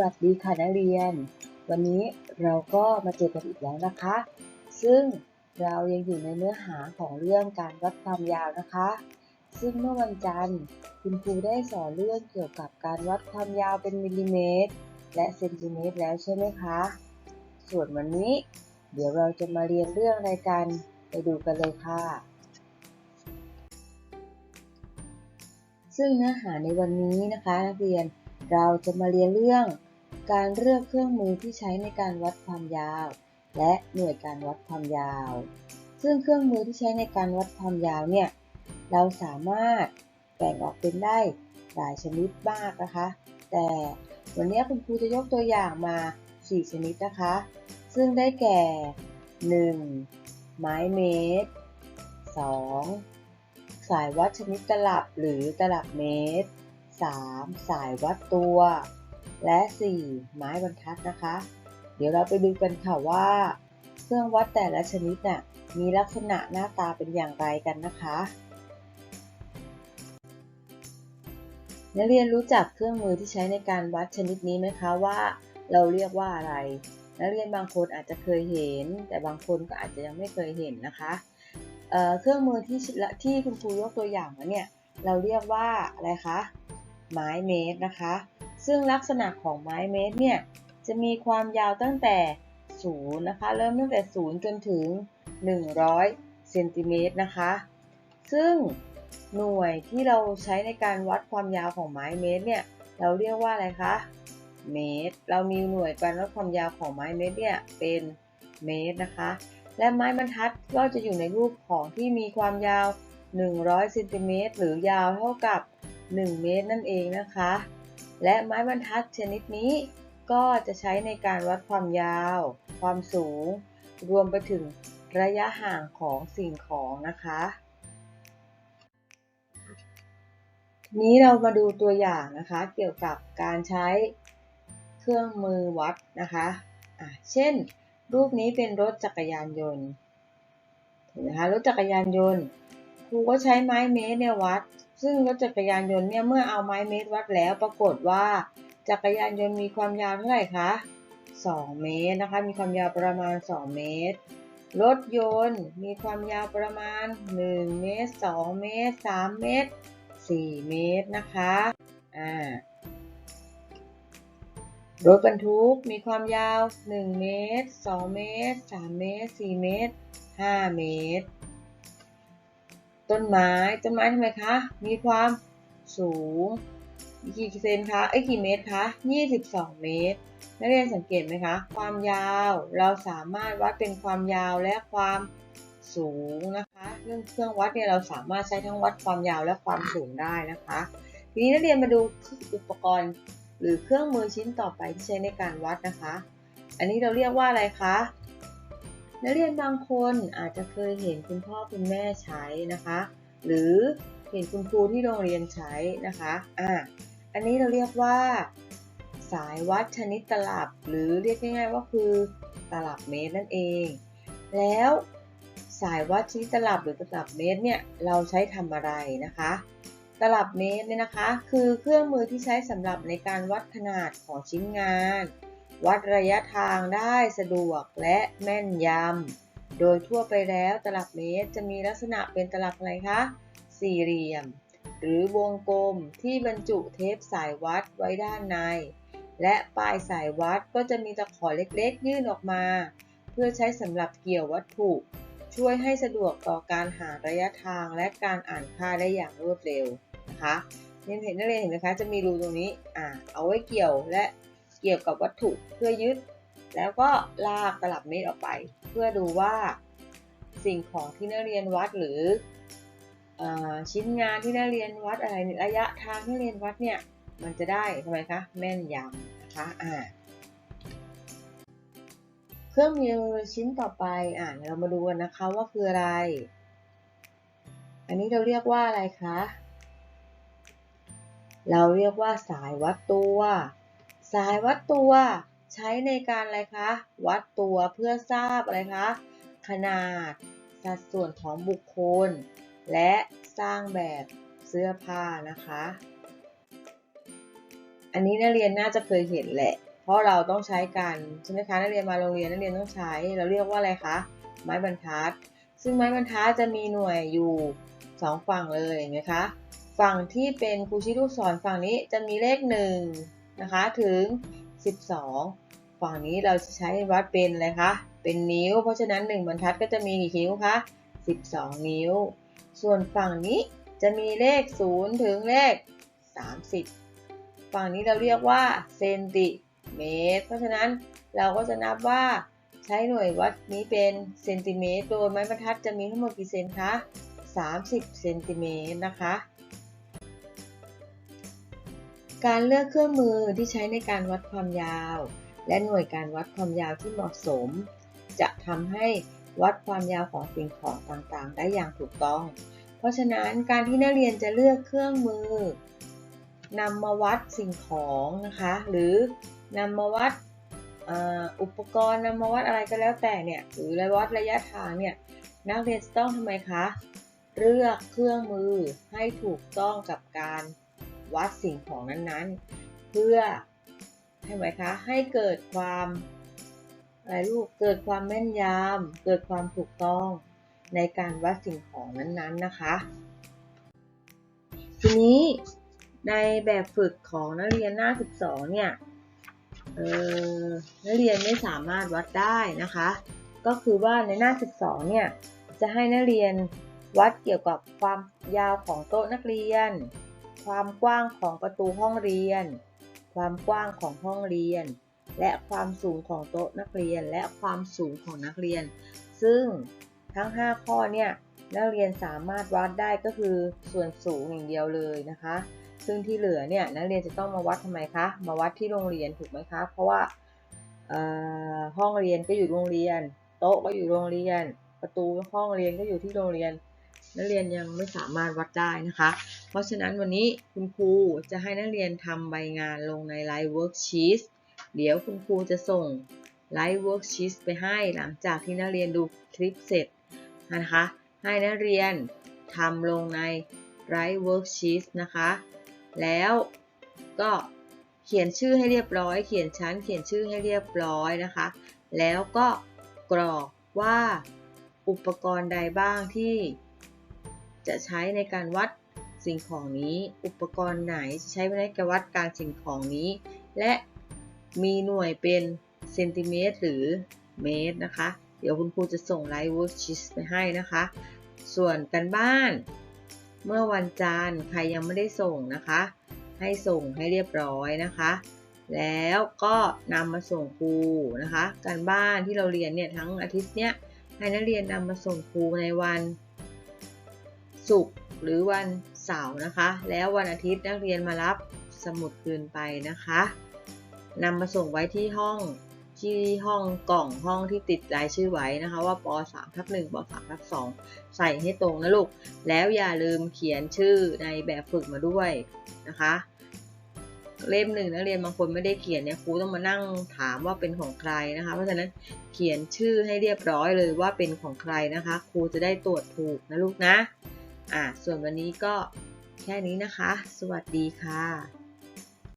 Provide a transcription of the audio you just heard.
วัสดีค่ะนักเรียน วันนี้เราก็มาเจอกันอีกแล้วนะคะ ซึ่งเรายังอยู่ในเนื้อหาของเรื่องการวัดความยาวนะคะ ซึ่งเมื่อวันจันทร์คุณครูได้สอนเรื่องเกี่ยวกับการวัดความยาวเป็นมิลลิเมตร และเซนติเมตรแล้วใช่ไหมคะ ส่วนวันนี้ เดี๋ยวเราจะมาเรียนเรื่องอะไรกันไปดูกันเลยค่ะ ซึ่งเนื้อหาในวันนี้นะคะนักเรียนเราจะมาเรียนเรื่อง การเลือกเครื่องมือที่ใช้ในการวัดความยาว และหน่วยการวัดความยาว ซึ่งเครื่องมือที่ใช้ในการวัดความยาวเนี่ย เราสามารถแบ่งออกเป็นได้หลายชนิดมากนะคะ แต่วันนี้คุณครูจะยกตัวอย่างมา 4 ชนิดนะคะ ซึ่งได้แก่ 1. ไม้เมตร 2. สายวัดชนิดตลับหรือตลับเมตร 3. สายวัดตัว และ 4. ไม้บรรทัดนะคะ เดี๋ยวเราไปดูกันค่ะว่า เครื่องวัดแต่ละชนิดน่ะมีลักษณะหน้าตาเป็นอย่างไรกันนะคะนักเรียนรู้จักเครื่องมือที่ใช้ในการวัดชนิดนี้ไหมคะว่า เราเรียกว่าอะไร นักเรียนบางคนอาจจะเคยเห็น แต่บางคนก็อาจจะยังไม่เคยเห็นนะคะเเครื่องมือที่ที่คุณครูยกตัวอย่างมาเนี่ยเราเรียกว่าอะไรคะ ไม้เมตรนะคะ ซึ่งลักษณะของไม้เมตรเนี่ยจะมีความยาวตั้งแต่0นะคะ เริ่มตั้งแต่ 0 จนถึง 100เซนติเมตรนะคะ ซึ่งหน่วยที่เราใช้ในการวัดความยาวของไม้เมตรเนี่ย เราเรียกว่าอะไรคะ เมตร เรามีหน่วยการวัดความยาวของไม้เมตรเนี่ยเป็นเมตรนะคะ และไม้บรรทัดก็จะอยู่ในรูปของที่มีความยาว 100เซนติเมตรหรือยาวเท่ากับ 1 เมตรนั่นเองนะคะ และไม้บรรทัดชนิดนี้ก็จะใช้ในการวัดความยาว ความสูง รวมไปถึงระยะห่างของสิ่งของนะคะ นี้เรามาดูตัวอย่างนะคะ เกี่ยวกับการใช้เครื่องมือวัดนะคะะเช่น รูปนี้เป็นรถจักรยานยนต์นไหมคะรถจักรยานยนต์ครูก็ใช้ไม้เมตรเนี่ยวัด ซึ่งรถจักรยานยนต์เนี่ยเมื่อเอาไม้เมตรวัดแล้ว ปรากฏว่าจักรยานยนต์มีความยาวเท่าไหร่คะ2 เมตรนะคะ มีความยาวประมาณ 2 เมตร รถยนต์มีความยาวประมาณ 1 เมตร 2 เมตร 3 เมตร 4 เมตรนะคะ อ่ารถบรรทุกมีความยาว 1 เมตร 2 เมตร 3 เมตร 4 เมตร 5 เมตร ต้นไม้ ต้นไม้ทำไมคะ มีความสูงกี่เซนคะไอ้กี่เมตรคะ 22 เมตร นักเรียนสังเกตไหมคะ ความยาวเราสามารถวัดเป็นความยาวและความสูงนะคะ เรื่องเครื่องวัดเนี่ยเราสามารถใช้ทั้งวัดความยาวและความสูงได้นะคะ ทีนี้นักเรียนมาดูอุปกรณ์ หรือเครื่องมือชิ้นต่อไปที่ใช้ในการวัดนะคะ อันนี้เราเรียกว่าอะไรคะ นักเรียนบางคนอาจจะเคยเห็นคุณพ่อคุณแม่ใช้นะคะ หรือเห็นคุณครูที่โรงเรียนใช้นะคะอ่าอันนี้เราเรียกว่า สายวัดชนิดตลับ หรือเรียกง่ายๆว่าคือตลับเมตรนั่นเอง แล้วสายวัดชี้ตลับหรือตลับเมตรเนี่ยเราใช้ทำอะไรนะคะ ตลับเมตรเนี่ยนะคะ คือเครื่องมือที่ใช้สำหรับในการวัดขนาดของชิ้นงาน วัดระยะทางได้สะดวกและแม่นยำ โดยทั่วไปแล้วตลับเมตรจะมีลักษณะเป็นตลับอะไรคะ สี่เหลี่ยม หรือวงกลมที่บรรจุเทปสายวัดไว้ด้านใน และปลายสายวัดก็จะมีตะขอเล็กๆ ยื่นออกมา เพื่อใช้สำหรับเกี่ยววัตถุ ช่วยให้สะดวกต่อการหาระยะทางและการอ่านค่าได้อย่างรวดเร็วนะคะเนี่เห็นนักเรียนเห็นไหมคะจะมีรูตรงนี้อ่าเอาไว้เกี่ยวและ เกี่ยวกับวัตถุเพื่อยึด แล้วก็ลากตลับเมตรออกไป เพื่อดูว่าสิ่งของที่นักเรียนวัดหรือชิ้นงานที่นักเรียนวัดอะไรระยะทางที่เรียนวัดเนี่ยมันจะได้ทำไมคะแม่นยำนะคะอ่าเครื่องมือชิ้นต่อไปอ่าเรามาดูกันนะคะว่าคืออะไร อันนี้เราเรียกว่าอะไรคะเราเรียกว่าสายวัดตัว สายวัดตัวใช้ในการอะไรคะ วัดตัวเพื่อทราบอะไรคะ ขนาดสัดส่วนของบุคคล และสร้างแบบเสื้อผ้านะคะ อันนี้นักเรียนน่าจะเคยเห็นแหละ เพราะเราต้องใช้กันใช่ไหมคะนักเรียนมาโรงเรียนนักเรียนต้องใช้ เราเรียกว่าอะไรคะไม้บรรทัด ซึ่งไม้บรรทัดจะมีหน่วยอยู่สองฝั่งเลยเห็นไหมคะ ฝั่งที่เป็นครูชี้ลูกศรฝั่งนี้จะมีเลขหนึ่ง นะคะถึง 12 ฝั่งนี้เราจะใช้วัดเป็นอะไรคะ เป็นนิ้ว เพราะฉะนั้น 1บรรทัดก็จะมีกี่นิ้วคะ 12 นิ้ว ส่วนฝั่งนี้จะมีเลข 0 ถึงเลข 30 ฝั่งนี้เราเรียกว่าเซนติเมตร เพราะฉะนั้นเราก็จะนับว่าใช้หน่วยวัดนี้เป็นเซนติเมตร โดยไม้บรรทัดจะมีทั้งหมดกี่เซนคะ 30 เซนติเมตรนะคะ การเลือกเครื่องมือที่ใช้ในการวัดความยาว และหน่วยการวัดความยาวที่เหมาะสม จะทำให้วัดความยาวของสิ่งของต่างๆ ได้อย่างถูกต้อง เพราะฉะนั้นการที่นักเรียนจะเลือกเครื่องมือนำมาวัดสิ่งของนะคะ หรือนำมาวัดอุปกรณ์นำมาวัดอะไรก็แล้วแต่เนี่ยหรือวัดระยะทางเนี่ยนักเรียนจะต้องทำไมคะ เลือกเครื่องมือให้ถูกต้องกับการ วัดสิ่งของนั้นๆ เพื่อใช่ไหมคะ ให้เกิดความอะไรลูกเกิดความแม่นยำเกิดความถูกต้องในการวัดสิ่งของนั้นๆนะคะ ทีนี้ในแบบฝึกของนักเรียนหน้า 12 เนี่ยเออนักเรียนไม่สามารถวัดได้นะคะ ก็คือว่าในหน้า 12 เนี่ยจะให้นักเรียนวัดเกี่ยวกับความยาวของโต๊ะนักเรียน ความกว้างของประตูห้องเรียน ความกว้างของห้องเรียน และความสูงของโต๊ะนักเรียน และความสูงของนักเรียน ซึ่งทั้ง 5 ข้อเนี่ยนักเรียนสามารถวัดได้ก็คือส่วนสูงอย่างเดียวเลยนะคะ ซึ่งที่เหลือเนี่ยนักเรียนจะต้องมาวัดทำไมคะ มาวัดที่โรงเรียนถูกไหมคะ เพราะว่าห้องเรียนก็อยู่โรงเรียน โต๊ะก็อยู่โรงเรียน ประตูห้องเรียนก็อยู่ที่โรงเรียน นักเรียนยังไม่สามารถวัดได้นะคะ เพราะฉะนั้นวันนี้คุณครูจะให้นักเรียนทำใบงานลงในไลฟ์เวิร์กชีสเดี๋ยวคุณครูจะส่งไลฟ์เวิร์กชีสไปให้หลังจากที่นักเรียนดูคลิปเสร็จนะคะ ให้นักเรียนทำลงในไลฟ์เวิร์กชีสนะคะ แล้วก็เขียนชื่อให้เรียบร้อย เขียนชั้น เขียนชื่อให้เรียบร้อยนะคะ แล้วก็กรอกว่าอุปกรณ์ใดบ้างที่ จะใช้ในการวัดสิ่งของนี้ อุปกรณ์ไหนจะใช้ในการวัดการสิ่งของนี้ และมีหน่วยเป็นเซนติเมตรหรือเมตรนะคะ เดี๋ยวคุณครูจะส่งไลฟ์เวิร์กชีสไปให้นะคะ ส่วนกันบ้าน เมื่อวันจันทร์ใครยังไม่ได้ส่งนะคะ ให้ส่งให้เรียบร้อยนะคะ แล้วก็นำมาส่งครูนะคะ การบ้านที่เราเรียนเนี่ยทั้งอาทิตย์เนี้ยให้นักเรียนนำมาส่งครูในวัน ศุกร์หรือวันเสาร์นะคะ แล้ววันอาทิตย์นักเรียนมารับสมุดคืนไปนะคะนำมาส่งไว้ที่ห้องที่ห้องกล่องห้องที่ติดรายชื่อไว้นะคะ ว่าป .3 ทับ1ป .3 ทับ2ใส่ให้ตรงนะลูก แล้วอย่าลืมเขียนชื่อในแบบฝึกมาด้วยนะคะ เล่มหนึ่งนักเรียนบางคนไม่ได้เขียนเนี่ยครูต้องมานั่งถามว่าเป็นของใครนะคะ เพราะฉะนั้นเขียนชื่อให้เรียบร้อยเลยว่าเป็นของใครนะคะ ครูจะได้ตรวจถูกนะลูกนะ อ่าส่วนวันนี้ก็แค่นี้นะคะ สวัสดีค่ะ